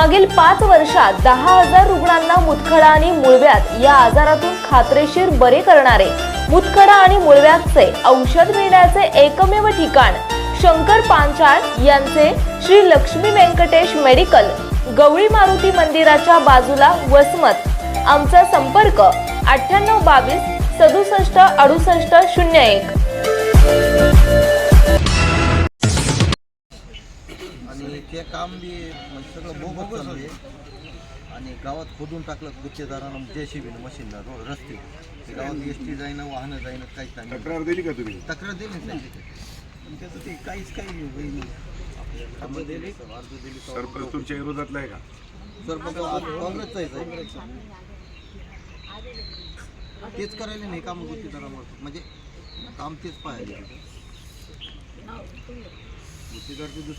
मागील पाच वर्षात दहा हजार रुग्णांना मुतखडा आणि मुळव्यात या आजारातून खात्रेशीर बरे करणारे मुतखडा आणि मुळव्यातचे औषध मिळण्याचे एकमेव ठिकाण शंकर पांचाळ यांचे श्री लक्ष्मी व्यंकटेश मेडिकल गवळी मारुती मंदिराच्या बाजूला वसमत. आमचा संपर्क अठ्ठ्याण्णव बावीस सदुसष्ट अडुसष्ट शून्य एक. आणि ते काम बी म्हणजे सगळं बोगस चालू आहे. आणि गावात खोदून टाकलं गुत्तेदारानं जे सी बीनं मशीनला रो रस्ते. ते गावात एस टी जाईना वाहनं जाईना काहीच नाही. तक्रार दिली का तुम्ही? तक्रार दिली ना त्यांची पण त्याचं ते काहीच काही होईल अर्ज दिली अर्ज दिली? सरपंच तुमच्या विरोधातला आहे का? सरपंच काँग्रेसचाच आहे तेच करायला नाही काम गुत्तेदारामुळे म्हणजे काम तेच पाहायला. गुत्तेदार ते दुसरं